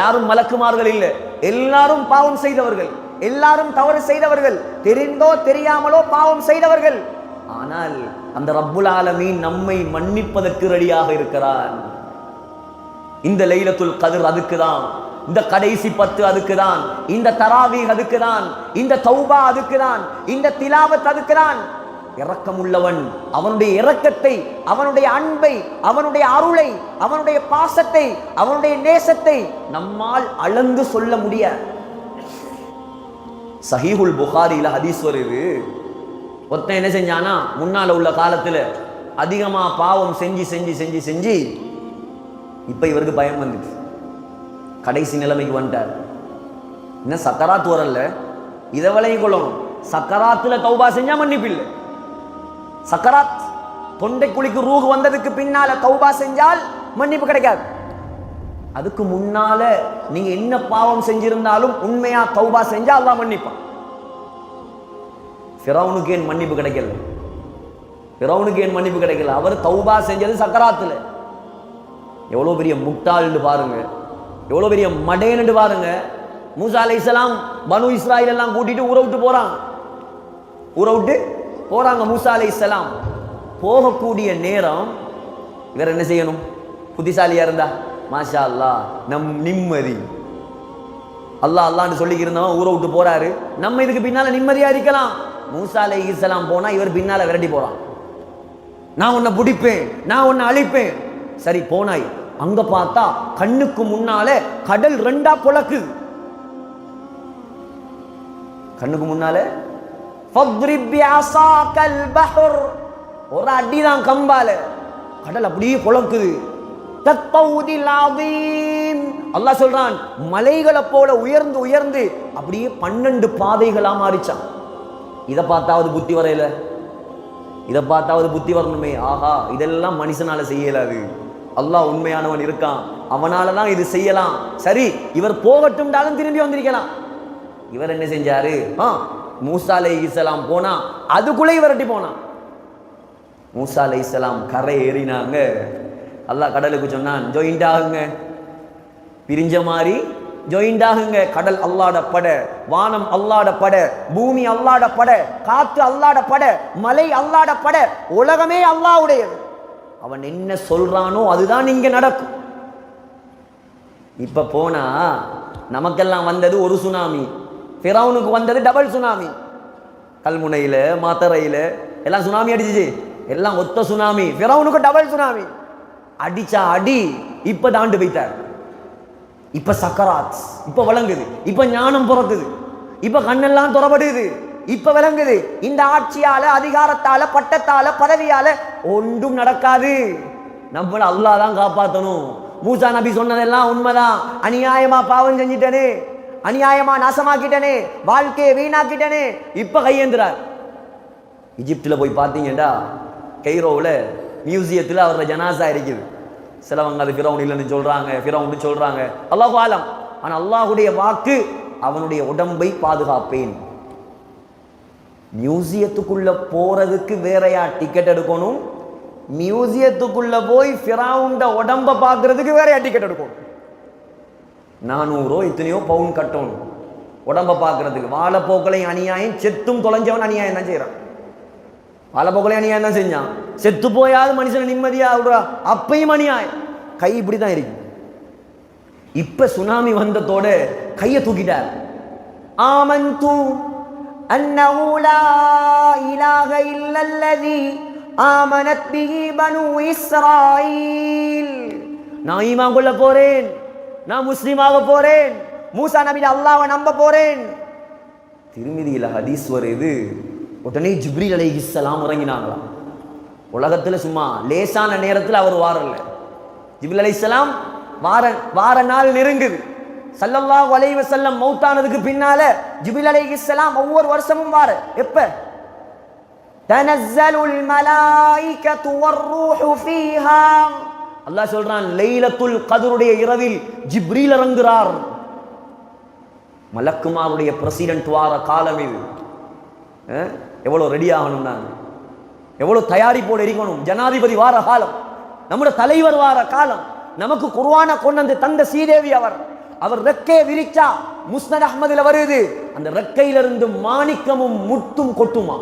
யாரும் மலக்குமார்கள் இல்லை. எல்லாரும் பாவம் செய்தவர்கள். எல்லாரும் தவறு செய்தவர்கள். தெரிந்தோ தெரியாமலோ பாவம் செய்தவர்கள். ஆனால் அந்த ரப்புல் ஆலமீன் நம்மை மன்னிப்பதற்கு ரெடியாக இருக்கிறான். இந்த லைலத்துல் கதிர் அதுக்கு தான் இந்த கடைசி பத்து அதுக்கு தான் இந்த தராவி அதுக்கு தான் இந்த தௌபா அதுக்கு தான் இந்த திலாவத் அதுக்கு தான் இரக்கமுள்ளவன். அவனுடைய இரக்கத்தை அவனுடைய அன்பை அவனுடைய அருளை அவனுடைய பாசத்தை அவனுடைய நேசத்தை நம்மால் அளந்து சொல்ல முடியாது சஹீஹுல் புகாரியில ஹதீஸ் வருது. ஒருத்தன் என்ன செஞ்சானா முன்னால உள்ள காலத்துல அதிகமா பாவம் செஞ்சு செஞ்சு செஞ்சு செஞ்சு இப்ப இவருக்கு பயம் வந்துச்சு. கடைசி நிலைமைக்கு வந்துட்டார். இன்னும் சக்கராத்து வரல. இதை விளையும் கொள்ளணும் சக்கராத்துல தௌபா செஞ்சா மன்னிப்பு இல்லை. சக்கராத் தொண்டை குழிக்கு ரூகு வந்ததுக்கு பின்னால தௌபா செஞ்சால் மன்னிப்பு கிடைக்காது. அதுக்கு முன்னால நீங்க என்ன பாவம் செஞ்சிருந்தாலும் உண்மையா தௌபா செஞ்சா அல்லாஹ் மன்னிப்பான். ஃபிரௌனுக்கு ஏன் மன்னிப்பு கிடைக்கல? ஃபிரௌனுக்கு ஏன் மன்னிப்பு கிடைக்கல? அவர் தௌபா செஞ்சது சக்கராத்துல. எவ்வளோ பெரிய முட்டாள்னு பாருங்க. எவ்வளோ பெரிய மடேன்னு பாருங்க. மூசா அலைஹிஸ்ஸலாம் பனு இஸ்ராயில் எல்லாம் கூட்டிட்டு ஊற விட்டு போறான். ஊற விட்டு போகிறாங்க மூசா அலை இஸ்லாம் போகக்கூடிய நேரம் இவர் என்ன செய்யணும்? புத்திசாலியாக இருந்தா? மாஷா அல்லா நம் நிம்மதி. அல்லா அல்லான்னு சொல்லிக்கிருந்தவன் ஊரை விட்டு போகிறாரு நம்ம இதுக்கு பின்னால் நிம்மதியாக இருக்கலாம். மூசா அலை இஸ்லாம் போனால் இவர் பின்னால் விரட்டி போகிறான் நான் உன்னை பிடிப்பேன் நான் உன்னை அழிப்பேன். சரி போனாய். அங்கே பார்த்தா கண்ணுக்கு முன்னால கடல் ரெண்டா புழக்கு. கண்ணுக்கு முன்னால ஒரு அடிதான் கம்பால. கடல் அப்படியே புழக்குது தத்தௌதில் அல்லாஹ் சொல்றான் மலைகளை போல உயர்ந்து உயர்ந்து அப்படியே பன்னெண்டு பாதைகளா மாறிச்சான். இதை பார்த்தாவது புத்தி வரையில? இதை பார்த்தாவது புத்தி வரணுமே? ஆஹா இதெல்லாம் மனுஷனால செய்யலாது. அல்லாஹ் உண்மையானவன் இருக்கான். அவனால தான் இது செய்யலாம். சரி இவர் போகட்டும்டாலும் திரும்பி வந்திருக்கலாம். இவர் என்ன செஞ்சாரு? ஆ மூசா அலை இஸ்லாம் போனா அதுக்குள்ளே விரட்டி போனான். மூசா அலை இஸ்லாம் கரை ஏறினாங்க. அல்லாஹ் கடலுக்கு சொன்னான் ஜாயிண்ட் ஆகுங்க. பிரிஞ்ச மாதிரி ஜாயிண்ட் ஆகுங்க. கடல் அல்லாட பட வானம் அல்லாட பட பூமி அல்லாட பட காத்து அல்லாட பட மலை அல்லாட பட உலகமே அல்லாவுடையது அவன் என்ன சொல்றானோ அதுதான் இங்க நடக்கும். இப்ப போனா நமக்கெல்லாம் வந்தது ஒரு சுனாமி. ஃபிரௌனுக்கு வந்தது டபுள் சுனாமி கல்முனையில மாத்தரையில் எல்லாம் சுனாமி அடிச்சிச்சு. எல்லாம் ஒத்த சுனாமி ஃபிரௌனுக்கு டபுள் சுனாமி அடிச்சா அடி இப்போ தாண்டு வைத்தார். இப்போ சக்கராத் இப்போ விளங்குது. இப்போ ஞானம் பிறக்குது. இப்போ கண்ணெல்லாம் துறப்படுது. இப்போ விளங்குது. இந்த ஆட்சியால் அதிகாரத்தால் பட்டத்தால் பதவியால் ஒன்றும் நடக்காது. நம்மள அல்லாஹ் தான் காப்பாற்றணும் மூசா நபி சொன்னதெல்லாம் உண்மைதான். அநியாயமா பாவம் செஞ்சிட்டனே. அநியாயமா நாசமாக்கிட்டனே வாழ்க்கையை வீணாக்கிட்டனே. இப்ப கையேந்துறார். இஜிப்டில் போய் பார்த்தீங்கடா கைரோவில் மியூசியத்தில் அவரோட ஜனாசா இருக்குது. சிலவங்க அது ஃபிரௌன் இல்லைன்னு சொல்றாங்க ஃபிரௌன்னு சொல்றாங்க. அல்லாஹ் ஆலம். ஆனால் அல்லாஹுடைய வாக்கு அவனுடைய உடம்பை பாதுகாப்பேன். மியூசியத்துக்குள்ளே போறதுக்கு வேறையா டிக்கெட் எடுக்கணும்? மியூசியத்துக்குள்ளே போய் ஃபிரௌண்ட உடம்ப பார்க்கறதுக்கு வேறையா டிக்கெட் எடுக்கணும்? நானூறோ எத்தனையோ பவுன் கட்டணும். உடம்ப பார்க்கறதுக்கு. வாழைப்போக்களையும் அநியாயம் செத்தும் தொலைஞ்சவன் அநியாயம் தான் செய்கிறான் வாழைப்போக்களையும் அநியாயம் தான் செஞ்சான். செத்து போயாவது மனுஷன் நிம்மதியாக விடுறா? அப்பையும் அநியாயம். கை இப்படி தான் இருக்கு. இப்போ சுனாமி வந்ததோட கையை தூக்கிட்டார். ஆமந்து அன்னஹு லா இலாஹ இல்லல்லதி ஆமனத் பிஹி பனு இஸ்ராயீல். நான் ஈமான் கொள்ள போறேன். நான் முஸ்லீமாக போறேன். மூசா நபி அல்லாவை நம்ப போறேன். திருமதியில் ஹதீஸ் வருது. உடனே ஜிப்ரீல் இஸ்லாம் இறங்கினாங்களாம் உலகத்தில் சும்மா லேசான நேரத்தில் அவர் வாரல. ஜிப்ரீல் இஸ்லாம் வார வார நாள் நெருங்குது. சல்லல்லா வலைவ செல்லம் மௌத்தானதுக்கு பின்னால ஜிபில் அலை இஸ்லாம் ஒவ்வொரு வருஷமும் வார. எப்ப? தனஸ்ஸலுல் மலாயிகத்து வர்ரூஹு ஃபீஹா. அல்லாஹ் சொல்றான் லைலத்துல் கதருடைய இரவில் ஜிப்ரீல் இறங்குறார் மலக்குமாருடைய பிரசிடென்ட் வார காலம் இது அஹ், எவ்வளவு ரெடி ஆகணும் நான் எவ்வளவு தயாரிப்போடு இருக்கணும்? ஜனாதிபதி வார காலம் நம்முடைய தலைவர் வார காலம் நமக்கு குர்ஆனை கொண்டு தந்த சீதேவி அவர் அவர் ரெக்கையை விரிச்சா முஸ்னத் அஹ்மதுல வருது. அந்த ரெக்கையிலிருந்து மாணிக்கமும் முட்டும் கொட்டுமா?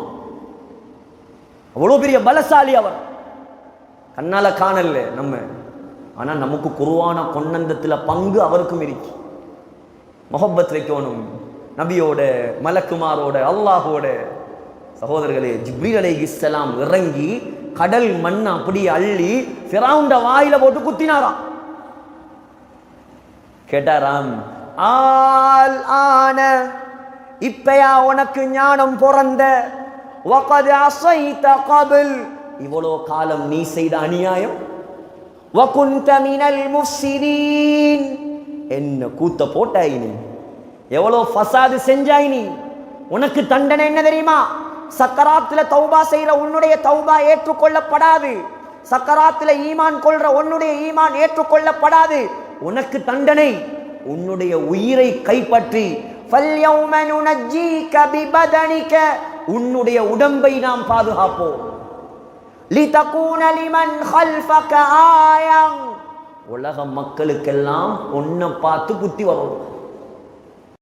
அவ்வளவு பெரிய பலசாலி அவர். கண்ணால காணல நம்ம ஆனா நமக்கு குருவான கொன்னந்தத்துல பங்கு அவருக்கும் இருக்கு முகப்பத் வைக்கணும் நபியோட மலக்குமாரோட அல்லாஹோட சகோதரர்களே ஜிப்ரீல் அலைஹிஸ்ஸலாம் இறங்கி கடல் மண் அப்படியே அள்ளி ஃபிரௌண்ட வாயில போட்டு குத்தினாராம் கேட்டாராம் ஆல் ஆன இப்பயா உனக்கு ஞானம் பிறந்த وقد عصيت قبل இவ்வளோ காலம் நீ செய்த அநியாயம்? என்ன கூத்த போட்டாய் நீ எவ்வளோ ஃபசாது செஞ்சாய் நீ உனக்கு தண்டனை என்ன தெரியுமா? சக்கராத்தில் தௌபா செய்கிற உன்னுடைய தௌபா ஏற்றுக்கொள்ளப்படாது. சக்கராத்தில் ஈமான் கொள்கிற உன்னுடைய ஈமான் ஏற்றுக்கொள்ளப்படாது. உனக்கு தண்டனை. உன்னுடைய உயிரை கைப்பற்றி உன்னுடைய உடம்பை நாம் பாதுகாப்போம். லிதகூன லிமன் ஹல்ஃபக ஆயம் உலக மக்களுக்கெல்லாம் ஒன்றை பார்த்து குத்தி வரணும்